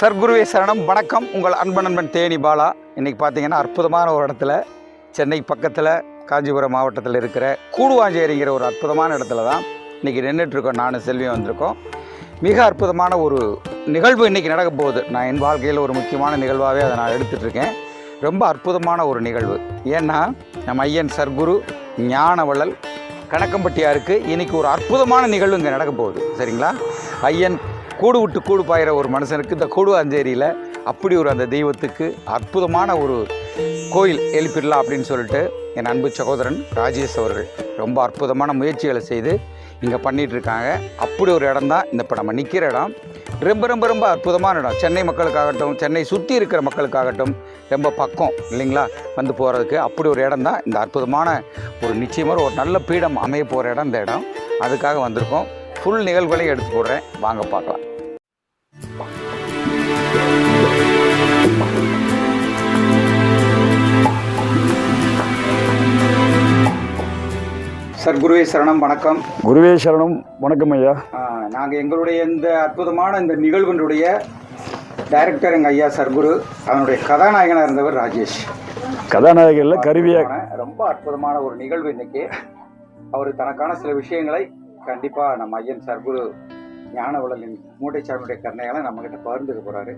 சர்க்குருவே சரணம். வணக்கம். உங்கள் அன்பன் நண்பன் தேனி பாலா. இன்றைக்கி பார்த்தீங்கன்னா அற்புதமான ஒரு இடத்துல சென்னை பக்கத்தில் காஞ்சிபுரம் மாவட்டத்தில் இருக்கிற கூடுவாஞ்சேரிங்கிற ஒரு அற்புதமான இடத்துல தான் இன்றைக்கி நின்றுட்டுருக்கோம் நானும் செல்வியும் வந்திருக்கோம். மிக அற்புதமான ஒரு நிகழ்வு இன்றைக்கி நடக்க போகுது. நான் என் வாழ்க்கையில் ஒரு முக்கியமான நிகழ்வாகவே அதை நான் எடுத்துகிட்டு இருக்கேன் ரொம்ப அற்புதமான ஒரு நிகழ்வு. ஏன்னா நம்ம ஐயன் சர்க்குரு ஞானவள்ளல் கணக்கம்பட்டியாருக்கு இன்றைக்கி ஒரு அற்புதமான நிகழ்வு இங்கே நடக்க போகுது. சரிங்களா? ஐயன் கூடு விட்டு கூடு பாயிற ஒரு மனுஷனுக்கு இந்த கூடுவாஞ்சேரியில் அப்படி ஒரு அந்த தெய்வத்துக்கு அற்புதமான ஒரு கோயில் எழுப்பிடலாம் அப்படின்னு சொல்லிட்டு என் அன்பு சகோதரன் ராஜேஷ் அவர்கள் ரொம்ப அற்புதமான முயற்சிகளை செய்து இங்கே பண்ணிகிட்ருக்காங்க இருக்காங்க. அப்படி ஒரு இடம் தான் இந்த இப்போ நம்ம நிற்கிற இடம். ரொம்ப ரொம்ப ரொம்ப அற்புதமான இடம். சென்னை மக்களுக்காகட்டும் சென்னை சுற்றி இருக்கிற மக்களுக்காகட்டும் ரொம்ப பக்கம் இல்லைங்களா? வந்து போகிறதுக்கு அப்படி ஒரு இடம் தான் இந்த அற்புதமான ஒரு நிச்சயமாக ஒரு நல்ல பீடம் அமைய போகிற இடம் இந்த இடம். அதுக்காக வந்திருக்கோம். ஃபுல் நிகழ்வுகளையும் எடுத்து போடுறேன். வாங்க பார்க்கலாம். சார் குருவே சரணம் வணக்கம். குருவே சரணம் வணக்கம் ஐயா. நாங்கள் எங்களுடைய இந்த அற்புதமான இந்த நிகழ்வினுடைய டைரக்டர் எங்கள் ஐயா சர்க்குரு அதனுடைய கதாநாயகனாக இருந்தவர் ராஜேஷ். கதாநாயகரில் கருவியா? அற்புதமான, ரொம்ப அற்புதமான ஒரு நிகழ்வு இன்னைக்கு. அவர் தனக்கான சில விஷயங்களை கண்டிப்பாக நம்ம ஐயன் சர்க்குரு ஞானவளலின் மூட்டைச்சாமியுடைய கருணையால நம்ம கிட்ட பகிர்ந்துக்க போறாரு.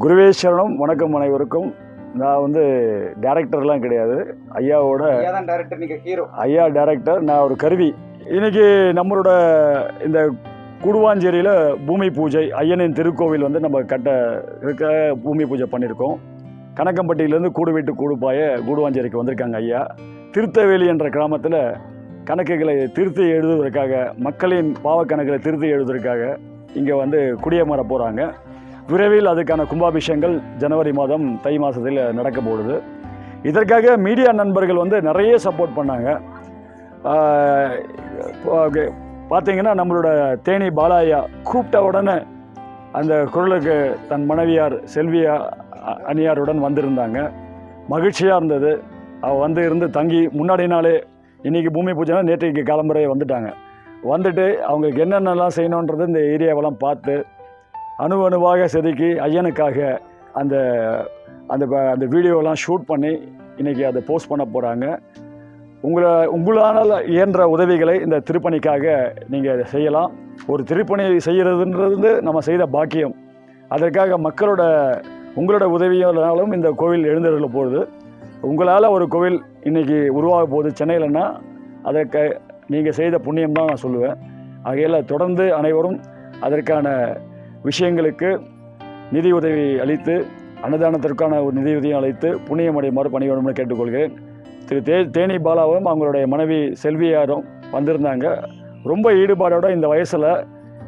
குருவே சரணம். வணக்கம் அனைவருக்கும். நான் வந்து டைரக்டர்லாம் கிடையாது. ஐயாவோட ஐயா தான் டைரக்டர் நீங்க ஹீரோ. ஐயா டைரக்டர். நான் ஒரு கருவி. இன்னைக்கு நம்மளோட இந்த குடுவாஞ்சேரியில் பூமி பூஜை ஐயனின் திருக்கோவில் வந்து நம்ம கட்ட இருக்க பூமி பூஜை பண்ணியிருக்கோம் கணக்கம்பட்டியிலேருந்து கூடு வீட்டு கூடுபாய கூடுவாஞ்சேரிக்கு வந்திருக்காங்க ஐயா. திருத்தவேலி என்ற கிராமத்தில் கணக்குகளை திருத்தி எழுதுவதற்காக மக்களின் பாவக்கணக்குகளை திருத்தி எழுதுவதற்காக இங்கே வந்து குடியமர போகிறாங்க விரைவில் அதுக்கான கும்பாபிஷேகங்கள் ஜனவரி மாதம் தை மாதத்தில் நடக்க போகுது. இதற்காக மீடியா நண்பர்கள் வந்து நிறைய சப்போர்ட் பண்ணாங்க. பார்த்தீங்கன்னா நம்மளோட தேனி பாலாயா கூப்பிட்ட உடனே அந்த குரலுக்கு தன் மனைவியார் செல்வியா அ- அணியாருடன் வந்திருந்தாங்க. மகிழ்ச்சியாக இருந்தது. அவள் வந்து இருந்து தங்கி முன்னாடி நாளே இன்றைக்கி பூமி பூஜைனா நேற்றைக்கு கிளம்புறே வந்துட்டாங்க. வந்துட்டு அவங்களுக்கு என்னென்னலாம் செய்யணுன்றது இந்த ஏரியாவெல்லாம் பார்த்து அணு அணுவாக செதுக்கி ஐயனுக்காக அந்த அந்த அந்த வீடியோலாம் ஷூட் பண்ணி இன்றைக்கி அதை போஸ்ட் பண்ண போகிறாங்க உங்களை உங்களால் இயன்ற உதவிகளை இந்த திருப்பணிக்காக நீங்கள் செய்யலாம். ஒரு திருப்பணி செய்கிறதுன்றது நம்ம செய்த பாக்கியம். அதற்காக மக்களோட உங்களோட உதவியாலும் இந்த கோவில் எழுந்தருள போகுது உங்களால் ஒரு கோவில் இன்றைக்கி உருவாக போகுது சென்னையிலன்னா அதற்கு நீங்கள் செய்த புண்ணியம் தான் நான் சொல்லுவேன். ஆகையில் தொடர்ந்து அனைவரும் அதற்கான விஷயங்களுக்கு நிதி உதவி அளித்து அன்னதானத்திற்கான ஒரு நிதியுதவியும் அளித்து புண்ணியமடையுமாறு பணியோடு கேட்டுக்கொள்கிறேன். திரு தே தேனி பாலாவும் அவங்களுடைய மனைவி செல்வியாரும் வந்திருந்தாங்க. ரொம்ப ஈடுபாடோடு இந்த வயசில்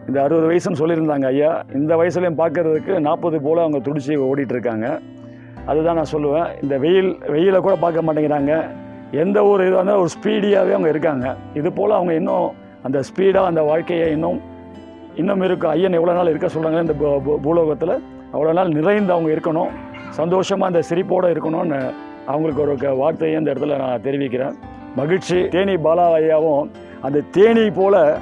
இந்த அறுபது வயசுன்னு சொல்லியிருந்தாங்க ஐயா. இந்த வயசுலையும் பார்க்கறதுக்கு நாற்பது போல் அவங்க துடிச்சு ஓடிட்டுருக்காங்க இருக்காங்க. அதுதான் நான் சொல்லுவேன். இந்த வெயில் வெயிலை கூட பார்க்க மாட்டேங்கிறாங்க. எந்த ஒரு இது இருந்தாலும் ஒரு ஸ்பீடியாகவே அவங்க இருக்காங்க. இது போல் அவங்க இன்னும் அந்த ஸ்பீடாக அந்த வாழ்க்கையை இன்னும் இன்னும் இருக்கும் ஐயன் எவ்வளோ நாள் இருக்க சொல்கிறாங்க இந்த பூ- பூலோகத்தில் அவ்வளோ நாள் நிறைந்து அவங்க இருக்கணும். சந்தோஷமாக அந்த சிரிப்போடு இருக்கணும்னு அவங்களுக்கு ஒரு க- வார்த்தையை இந்த இடத்துல நான் தெரிவிக்கிறேன். மகிழ்ச்சி. தேனி பாலா ஐயாவும் அந்த தேனி போல்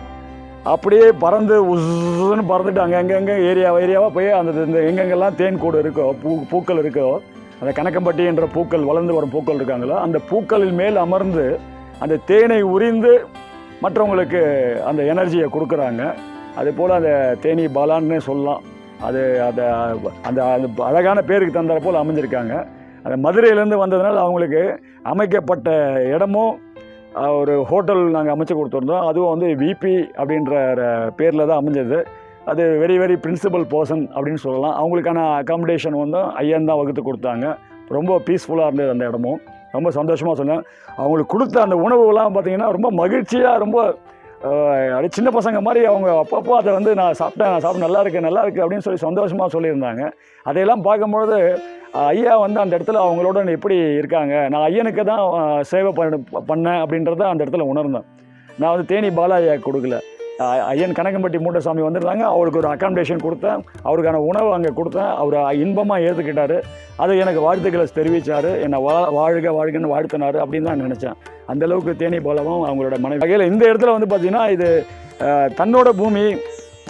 அப்படியே பறந்து உசுன்னு பறந்துட்டு அங்கங்கே ஏரியா ஏரியாவாக போய் அந்த இந்த எங்கெங்கெல்லாம் தேன் கூடு இருக்கோ பூ பூக்கள் இருக்கோ அந்த கணக்கம்பட்டி என்ற பூக்கள் வளர்ந்து வரும் பூக்கள் இருக்காங்களோ? அந்த பூக்களின் மேல் அமர்ந்து அந்த தேனை உரிந்து மற்றவங்களுக்கு அந்த எனர்ஜியை கொடுக்குறாங்க. அதே போல் அந்த தேனி பாலான்னு சொல்லலாம். அது அதை அந்த அந்த அழகான பேருக்கு தந்தார போல் அமைஞ்சிருக்காங்க. அந்த மதுரையிலேருந்து வந்ததுனால அவங்களுக்கு அமைக்கப்பட்ட இடமும் ஒரு ஹோட்டல் நாங்கள் அமைச்சு கொடுத்துருந்தோம். அதுவும் வந்து விபி அப்படின்ற பேரில் தான் அமைஞ்சது. அது வெரி வெரி பிரின்சிபல் பர்சன் அப்படின்னு சொல்லலாம். அவங்களுக்கான அகாமடேஷன் வந்து ஐயன் தான் வகுத்து கொடுத்தாங்க. ரொம்ப பீஸ்ஃபுல்லாக இருந்தது அந்த இடமும். ரொம்ப சந்தோஷமாக சொன்னேன். அவங்களுக்கு கொடுத்த அந்த உணவுலாம் பார்த்தீங்கன்னா ரொம்ப மகிழ்ச்சியாக ரொம்ப அது அப்படியே சின்ன பசங்க மாதிரி அவங்க அப்பப்போ அதை வந்து நான் சாப்பிட்டேன் நான் சாப்பிட்டு நல்லா இருக்கு நல்லா இருக்குது அப்படின்னு சொல்லி சந்தோஷமாக சொல்லியிருந்தாங்க. அதையெல்லாம் பார்க்கும்பொழுது ஐயா வந்து அந்த இடத்துல அவங்களோட எப்படி இருக்காங்க? நான் ஐயனுக்கு தான் சேவை பண்ண பண்ணேன் அப்படின்றத அந்த இடத்துல உணர்ந்தேன். நான் வந்து தேனி பாலாஜியா கொடுக்கல. ஐயன் கனகம்பட்டி மூட்டசாமி வந்திருந்தாங்க. அவருக்கு ஒரு அக்காமடேஷன் கொடுத்தேன். அவருக்கான உணவு அங்கே கொடுத்தேன். அவர் இன்பமாக ஏற்றுக்கிட்டாரு அதை எனக்கு வாழ்த்துக்களை தெரிவித்தார் என்னை வா வாழ்க வாழ்கன்னு வாழ்த்தினார் அப்படின்னு தான் நினச்சேன். அந்தளவுக்கு தேனி போலவும் அவங்களோட மனைவி. வகையில் இந்த இடத்துல வந்து பார்த்திங்கன்னா இது தன்னோட பூமி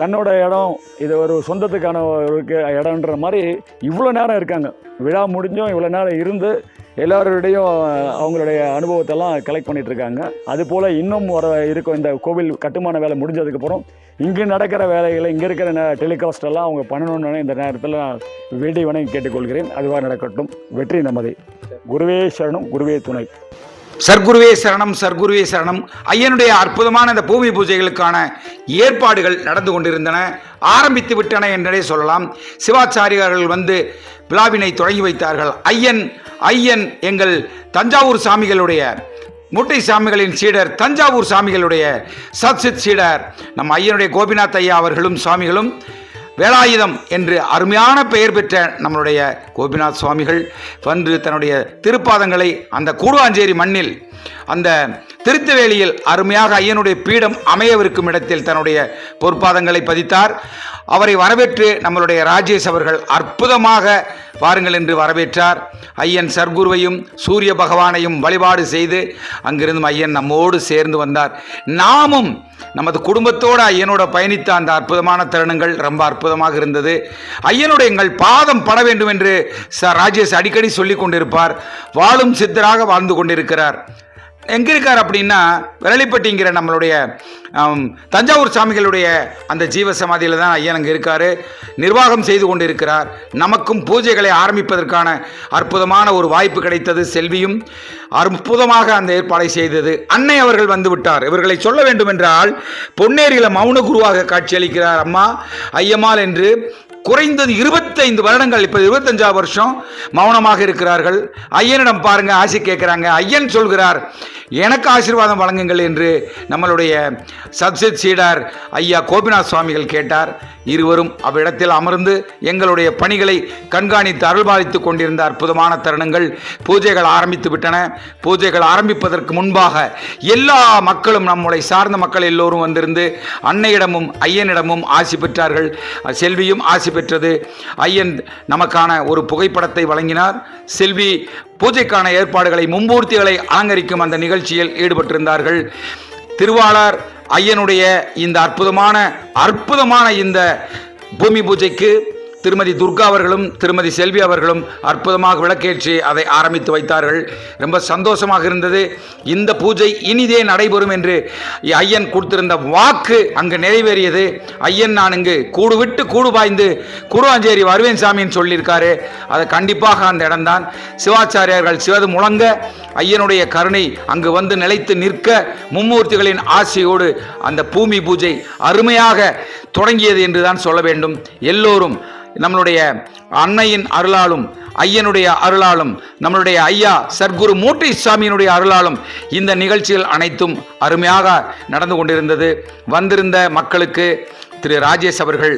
தன்னோட இடம் இது ஒரு சொந்தத்துக்கான ஒரு இடம்ன்ற மாதிரி இவ்வளோ நேரம் இருக்காங்க. விழா முடிஞ்சும் இவ்வளோ நேரம் இருந்து எல்லாருடையும் அவங்களுடைய அனுபவத்தெல்லாம் கலெக்ட் பண்ணிட்டு இருக்காங்க அதுபோல் இன்னும் வர இருக்கும் இந்த கோவில் கட்டுமான வேலை முடிஞ்சதுக்கப்புறம் இங்கே நடக்கிற வேலைகளை இங்கே இருக்கிற டெலிகாஸ்ட் எல்லாம் அவங்க பண்ணணும்னு இந்த நேரத்தில் வேண்டி வணங்கி கேட்டுக்கொள்கிறேன். அதுவாக நடக்கட்டும். வெற்றி நமது. குருவே சரணம் குருவே துணை. சர்க்குருவே சரணம் சர்க்குருவே சரணம். ஐயனுடைய அற்புதமான இந்த பூமி பூஜைகளுக்கான ஏற்பாடுகள் நடந்து கொண்டிருந்தன. ஆரம்பித்து விட்டன என்றே சொல்லலாம். சிவாச்சாரியார்கள் வந்து விழாவினை தொடங்கி வைத்தார்கள். ஐயன் ஐயன் எங்கள் தஞ்சாவூர் சாமிகளுடைய முட்டை சாமிகளின் சீடர் தஞ்சாவூர் சாமிகளுடைய சத்சித் சீடர் நம் ஐயனுடைய கோபிநாத் ஐயா அவர்களும் சுவாமிகளும் வேலாயுதம் என்று அருமையான பெயர் பெற்ற நம்மளுடைய கோபிநாத் சுவாமிகள் வந்து தன்னுடைய திருப்பாதங்களை அந்த கூடுவாஞ்சேரி மண்ணில் அந்த திருத்தவேலியில் அருமையாக ஐயனுடைய பீடம் அமையவிருக்கும் இடத்தில் தன்னுடைய பொற்பாதங்களை பதித்தார். அவரை வரவேற்று நம்மளுடைய ராஜேஷ் அவர்கள் அற்புதமாக வாருங்கள் என்று வரவேற்றார். ஐயன் சர்க்குருவையும் சூரிய பகவானையும் வழிபாடு செய்து அங்கிருந்தும் ஐயன் நம்மோடு சேர்ந்து வந்தார். நாமும் நமது குடும்பத்தோடு ஐயனோட பயணித்த அந்த அற்புதமான தருணங்கள் ரொம்ப அற்புதமாக இருந்தது. ஐயனோட எங்கள் பாதம் பட வேண்டும் என்று ச ராஜேஷ் அடிக்கடி சொல்லி கொண்டிருப்பார். வாழும் சித்தராக வாழ்ந்து கொண்டிருக்கிறார். எங்கே இருக்கார் அப்படின்னா விரலிப்பட்டிங்கிற நம்மளுடைய தஞ்சாவூர் சாமிகளுடைய அந்த ஜீவ சமாதியில் தான் ஐயன் அங்கே இருக்கார். நிர்வாகம் செய்து கொண்டு இருக்கிறார் நமக்கும் பூஜைகளை ஆரம்பிப்பதற்கான அற்புதமான ஒரு வாய்ப்பு கிடைத்தது செல்வியும். அற்புதமாக அந்த ஏற்பாடை செய்தது. அன்னை அவர்கள் வந்து விட்டார். இவர்களை சொல்ல வேண்டும் என்றால் பொன்னேரியில் மௌன குருவாக காட்சியளிக்கிறார் அம்மா. ஐயம்மாள் என்று குறைந்தது இருபத்தைந்து வருடங்கள் இப்போ இருபத்தஞ்சாவது வருஷம் மௌனமாக இருக்கிறார்கள். ஐயனிடம் பாருங்க ஆசி கேட்குறாங்க. ஐயன் சொல்கிறார் எனக்கு ஆசீர்வாதம் வழங்குங்கள் என்று நம்மளுடைய சப்சித் சீடார் ஐயா கோபிநாத் சுவாமிகள் கேட்டார். இருவரும் அவ்விடத்தில் அமர்ந்து எங்களுடைய பணிகளை கண்காணித்து அருள்பாலித்து கொண்டிருந்த அற்புதமான தருணங்கள் பூஜைகள் ஆரம்பித்து விட்டன. பூஜைகள் ஆரம்பிப்பதற்கு முன்பாக எல்லா மக்களும் நம்முடைய சார்ந்த மக்கள் எல்லோரும் வந்திருந்து அன்னையிடமும் ஐயனிடமும் ஆசி பெற்றார்கள். செல்வியும் ஆசி பெற்றது. ஐயன் நமக்கான ஒரு புகைப்படத்தை வழங்கினார். செல்வி பூஜைக்கான ஏற்பாடுகளை மும்மூர்த்திகளை அலங்கரிக்கும் அந்த நிகழ்ச்சியில் ஈடுபட்டிருந்தார்கள். திருவாளர் ஐயனுடைய இந்த அற்புதமான அற்புதமான இந்த பூமி பூஜைக்கு திருமதி துர்கா அவர்களும் திருமதி செல்வி அவர்களும் அற்புதமாக விளக்கேற்றி அதை ஆரம்பித்து வைத்தார்கள். ரொம்ப சந்தோஷமாக இருந்தது. இந்த பூஜை இனிதே நடைபெறும் என்று ஐயன் கொடுத்திருந்த வாக்கு அங்கு நிறைவேறியது. ஐயன் நான் இங்கு கூடு விட்டு கூடு பாய்ந்து குருவாஞ்சேரி வருவேன் சாமின்னு சொல்லியிருக்காரு. அதை கண்டிப்பாக அந்த இடம்தான். சிவாச்சாரியார்கள் சிவது முழங்க ஐயனுடைய கருணை அங்கு வந்து நிலைத்து நிற்க மும்மூர்த்திகளின் ஆசையோடு அந்த பூமி பூஜை அருமையாக தொடங்கியது என்றுதான் சொல்ல வேண்டும். எல்லோரும் நம்மளுடைய அன்னையின் அருளாலும் ஐயனுடைய அருளாலும் நம்மளுடைய ஐயா சர்க்குரு மூட்டை சாமியினுடைய அருளாலும் இந்த நிகழ்ச்சிகள் அனைத்தும் அருமையாக நடந்து கொண்டிருந்தது. வந்திருந்த மக்களுக்கு திரு ராஜேஷ் அவர்கள்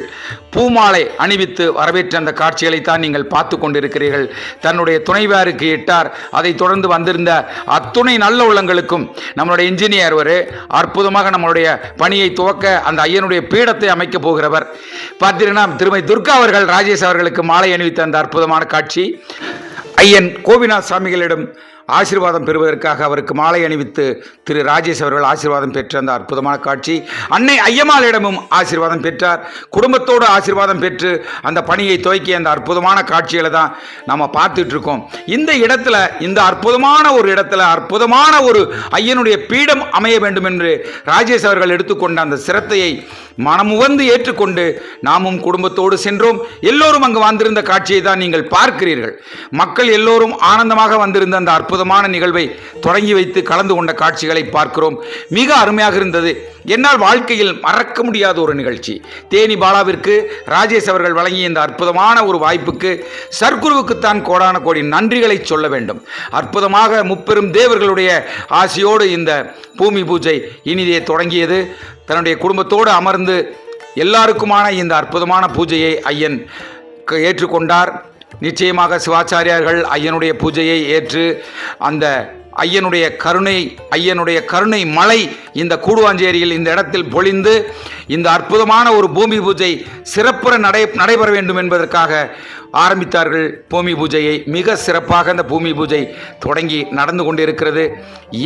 பூமாலை அணிவித்து வரவேற்ற அந்த காட்சிகளைத்தான் நீங்கள் பார்த்து கொண்டிருக்கிறீர்கள். தன்னுடைய துணைவாருக்கு இட்டார். அதைத் தொடர்ந்து வந்திருந்த அத்துணை நல்ல உள்ளங்களுக்கும் நம்மளுடைய இன்ஜினியர் ஒரு அற்புதமாக நம்மளுடைய பணியை துவக்க அந்த ஐயனுடைய பீடத்தை அமைக்கப் போகிறவர். பார்த்தீங்கன்னா திருமதி துர்கா அவர்கள் ராஜேஷ் அவர்களுக்கு மாலை அணிவித்த அந்த அற்புதமான காட்சி. ஐயன் கோவிநாத் சாமிகளிடம் ஆசீர்வாதம் பெறுவதற்காக அவருக்கு மாலை அணிவித்து திரு ராஜேஷ் அவர்கள் ஆசீர்வாதம் பெற்ற அந்த அற்புதமான காட்சி. அன்னை ஐயம்மாளிடமும் ஆசீர்வாதம் பெற்றார். குடும்பத்தோடு ஆசீர்வாதம் பெற்று அந்த பணியை துவக்கிய அந்த அற்புதமான காட்சிகளை தான் நம்ம பார்த்துட்டு இருக்கோம் இந்த இடத்துல இந்த அற்புதமான ஒரு இடத்துல அற்புதமான ஒரு ஐயனுடைய பீடம் அமைய வேண்டும் என்று ராஜேஷ் அவர்கள் எடுத்துக்கொண்ட அந்த சிரத்தையை மனமுவந்து ஏற்றுக்கொண்டு நாமும் குடும்பத்தோடு சென்றோம். எல்லோரும் அங்கு வந்திருந்த காட்சியை தான் நீங்கள் பார்க்கிறீர்கள். மக்கள் எல்லோரும் ஆனந்தமாக வந்திருந்த அந்த அற்புதமான நிகழ்வை தொடங்கி வைத்து கலந்து கொண்ட காட்சிகளை பார்க்கிறோம். மிக அருமையாக இருந்தது. என்னால் வாழ்க்கையில் மறக்க முடியாத ஒரு நிகழ்ச்சி. தேனி பாலாவிற்கு ராஜேஷ் அவர்கள் வழங்கிய இந்த அற்புதமான ஒரு வாய்ப்புக்கு சர்க்குருவுக்குத்தான் கோடான கோடி நன்றிகளை சொல்ல வேண்டும். அற்புதமாக முப்பெரும் தேவர்களுடைய ஆசையோடு இந்த பூமி பூஜை இனிதே தொடங்கியது. தன்னுடைய குடும்பத்தோடு அமர்ந்து எல்லாருக்குமான இந்த அற்புதமான பூஜையை ஐயன் ஏற்றுக்கொண்டார். நிச்சயமாக சிவாச்சாரியார்கள் ஐயனுடைய பூஜையை ஏற்று அந்த ஐயனுடைய கருணை ஐயனுடைய கருணை மலை இந்த கூடுவாஞ்சேரியில் இந்த இடத்தில் பொழிந்து இந்த அற்புதமான ஒரு பூமி பூஜை சிறப்புற நடை நடைபெற வேண்டும் என்பதற்காக ஆரம்பித்தார்கள். பூமி பூஜையை மிக சிறப்பாக அந்த பூமி பூஜை தொடங்கி நடந்து கொண்டிருக்கிறது.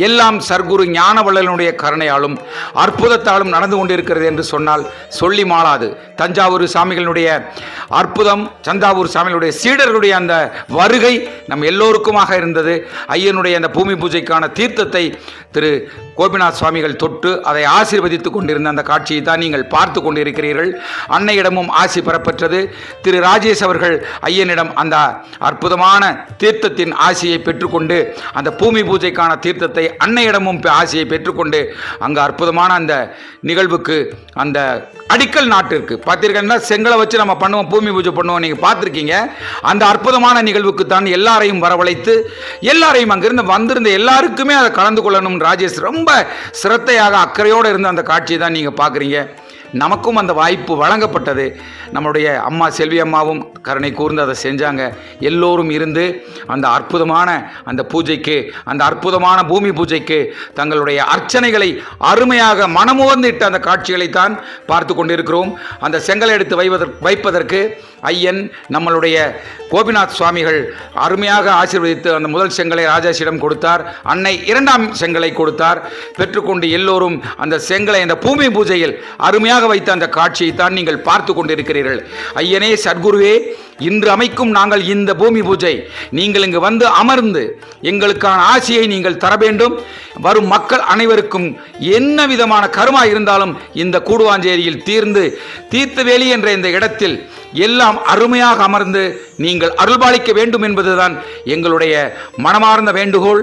எல்லாம் சர்க்குரு ஞானவள்ளலனுடைய கருணையாலும் அற்புதத்தாலும் நடந்து கொண்டிருக்கிறது என்று சொன்னால் சொல்லி மாளாது. தஞ்சாவூர் சாமிகளுடைய அற்புதம் தஞ்சாவூர் சாமிகளுடைய சீடர்களுடைய அந்த வருகை நம் எல்லோருக்குமாக இருந்தது. ஐயனுடைய அந்த பூமி பூஜைக்கான தீர்த்தத்தை திரு கோபிநாத் சுவாமிகள் தொட்டு அதை ஆசீர்வதித்துக் கொண்டிருந்த அந்த காட்சியை தான் நீங்கள் பார்த்து கொண்டிருக்கிறீர்கள். அன்னையிடமும் ஆசி பெறப்பெற்றது. திரு ராஜேஷ் அவர்கள் ஐயனிடம் அந்த அற்புதமான தீர்த்தத்தின் ஆசையை பெற்றுக்கொண்டு அந்த பூமி பூஜைக்கான தீர்த்தத்தை அன்னையிடமும் ஆசையை பெற்றுக்கொண்டு அங்கே அற்புதமான அந்த நிகழ்வுக்கு அந்த அடிக்கல் நாட்டிற்கு. பார்த்தீர்கள்னா செங்கலை வச்சு நம்ம பண்ணுவோம் பூமி பூஜை பண்ணுவோம் நீங்கள் பார்த்துருக்கீங்க. அந்த அற்புதமான நிகழ்வுக்கு தான் எல்லாரையும் வரவழைத்து எல்லாரையும் அங்கிருந்து வந்திருந்த எல்லாருக்குமே அதை கலந்து கொள்ளணும். ராஜேஷ் ரொம்ப சிரத்தையாக அக்கறையோடு இருந்த அந்த காட்சியை தான் நீங்கள் பார்க்குறீங்க. நமக்கும் அந்த வாய்ப்பு வழங்கப்பட்டது. நம்முடைய அம்மா செல்வி அம்மாவும் கருணை கூர்ந்து அதை செஞ்சாங்க. எல்லோரும் இருந்து அந்த அற்புதமான அந்த பூஜைக்கு அந்த அற்புதமான பூமி பூஜைக்கு தங்களுடைய அர்ச்சனைகளை அருமையாக மனமுவர்ந்திட்ட அந்த காட்சிகளைத்தான் பார்த்து கொண்டிருக்கிறோம். அந்த செங்கலை எடுத்து வைவதற்கு வைப்பதற்கு ஐயன் நம்மளுடைய கோபிநாத் சுவாமிகள் அருமையாக ஆசீர்வதித்து அந்த முதல் செங்கலை ராஜாசிடம் கொடுத்தார். அன்னை இரண்டாம் செங்கலை கொடுத்தார். பெற்றுக்கொண்டு எல்லோரும் அந்த செங்கலை அந்த பூமி பூஜையில் அருமையாக வைத்த அந்த காட்சியை தான் நீங்கள் பார்த்து கொண்டிருக்கிறீர்கள். ஐயனே சத்குருவே இன்று அமைக்கும் நாங்கள் இந்த பூமி பூஜை. நீங்கள் இங்கு வந்து அமர்ந்து எங்களுக்கான ஆசியை நீங்கள் தர வேண்டும். வரும் மக்கள் அனைவருக்கும் என்ன விதமான கருமா இருந்தாலும் இந்த கூடுவாஞ்சேரியில் தீர்ந்து தீர்த்தவேலி என்ற இந்த இடத்தில் எல்லாம் அருமையாக அமர்ந்து நீங்கள் அருள்பாலிக்க வேண்டும் என்பதுதான் எங்களுடைய மனமார்ந்த வேண்டுகோள்.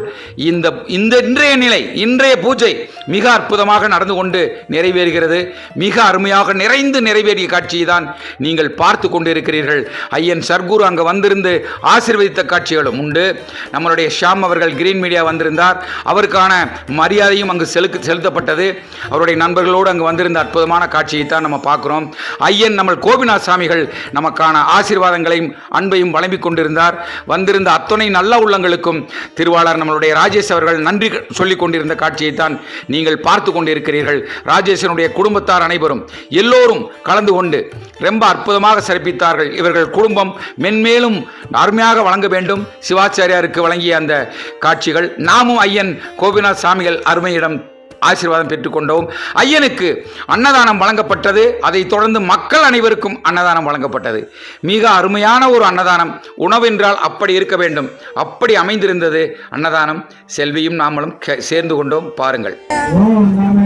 இந்த இந்த இன்றைய நிலை இன்றைய பூஜை மிக அற்புதமாக நடந்து கொண்டு நிறைவேறுகிறது. மிக அருமையாக நிறைந்து நிறைவேறிய காட்சியை தான் நீங்கள் பார்த்து கொண்டிருக்கிறீர்கள். ஐயன் சர்க்குரு அங்கே வந்திருந்து ஆசீர்வதித்த காட்சிகளும் உண்டு. நம்மளுடைய ஷாம் அவர்கள் கிரீன் மீடியா வந்திருந்தார். அவருக்கான மரியாதையும் அங்கு செலுக்கு செலுத்தப்பட்டது. அவருடைய நண்பர்களோடு அங்கு வந்திருந்த அற்புதமான காட்சியை தான் நம்ம பார்க்குறோம். ஐயன் நம்ம கோபிநாத் சாமிகள் நமக்கான ஆசீர்வாதங்களையும் அன்பையும் வழங்கிக் கொண்டிருந்தார். வந்திருந்த அத்தனை நல்ல உள்ளங்களுக்கும் திருவாளர் நம்மளுடைய ராஜேஷ் அவர்கள் நன்றி சொல்லிக் கொண்டிருந்த காட்சியை தான் நீங்கள் பார்த்து கொண்டிருக்கிறீர்கள். ராஜேஷனுடைய குடும்பத்தார் அனைவரும் எல்லோரும் கலந்து கொண்டு ரொம்ப அற்புதமாக சிறப்பித்தார்கள் இவர்கள் குடும்பம் மென்மேலும் அருமையாக வழங்க வேண்டும். சிவாச்சாரியாருக்கு வழங்கிய அந்த காட்சிகள் நாமும் ஐயன் கோபிநாத் சாமிகள் அருமையிடம் ஆசீர்வாதம் பெற்றுக்கொண்டோம் ஐயனுக்கு அன்னதானம் வழங்கப்பட்டது. அதைத் தொடர்ந்து மக்கள் அனைவருக்கும் அன்னதானம் வழங்கப்பட்டது. மிக அருமையான ஒரு அன்னதானம். உணவென்றால் அப்படி இருக்க வேண்டும். அப்படி அமைந்திருந்தது. அன்னதானம் செல்வியும் நாமளும் சேர்ந்து கொண்டோம். பாருங்கள். ஓம் நம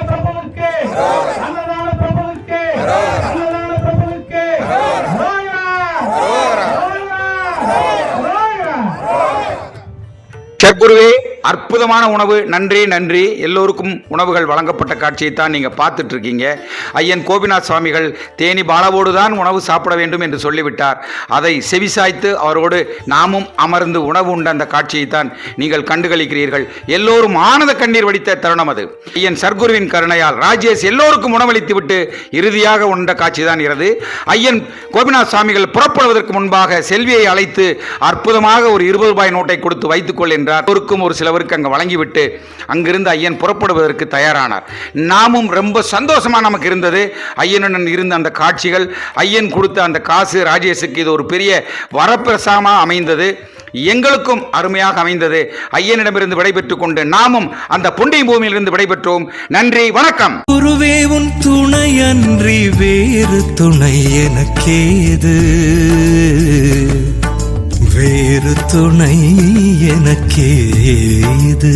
சர்க்குருவே அற்புதமான உணவு. நன்றி நன்றி. எல்லோருக்கும் உணவுகள் வழங்கப்பட்ட காட்சியை தான் நீங்கள் பார்த்துட்டு இருக்கீங்க ஐயன் கோபிநாத் சுவாமிகள் தேனி பாலாவோடு தான் உணவு சாப்பிட வேண்டும் என்று சொல்லிவிட்டார். அதை செவிசாய்த்து அவரோடு நாமும் அமர்ந்து உணவு உண்ட அந்த காட்சியை தான் நீங்கள் கண்டுகளிக்கிறீர்கள். எல்லோரும் ஆனந்த கண்ணீர் வடித்த தருணம் அது. ஐயன் சர்க்குருவின் கருணையால் ராஜேஷ் எல்லோருக்கும் உணவளித்து விட்டு இறுதியாக உண்ட காட்சி தான் இறது. ஐயன் கோபிநாத் சுவாமிகள் புறப்படுவதற்கு முன்பாக செல்வியை அழைத்து அற்புதமாக ஒரு இருபது ரூபாய் நோட்டை கொடுத்து வைத்துக்கொள் என்றார். ஒருக்கும் ஒரு சிலவருக்கு அங்கே வழங்கிவிட்டு அங்கிருந்து ஐயன் புறப்படுவதற்கு தயாரானார். நாமும் ரொம்ப சந்தோஷமா நமக்கு இருந்தது. ஐயனுடன் இருந்த அந்த காட்சிகள் ஐயன் கொடுத்த அந்த காசு ராஜேஷுக்கு இது ஒரு பெரிய வரப்பிரசாதமாக அமைந்தது. எங்களுக்கும் அருமையாக அமைந்தது. ஐயனிடமிருந்து விடைபெற்றுக் கொண்டு நாமும் அந்த புண்டை பூமியிலிருந்து விடைபெற்றோம். நன்றி வணக்கம். குருவே உன் துணையன்றி வேறு துணை எனக்கேது? வேறு துணை எனக்கேது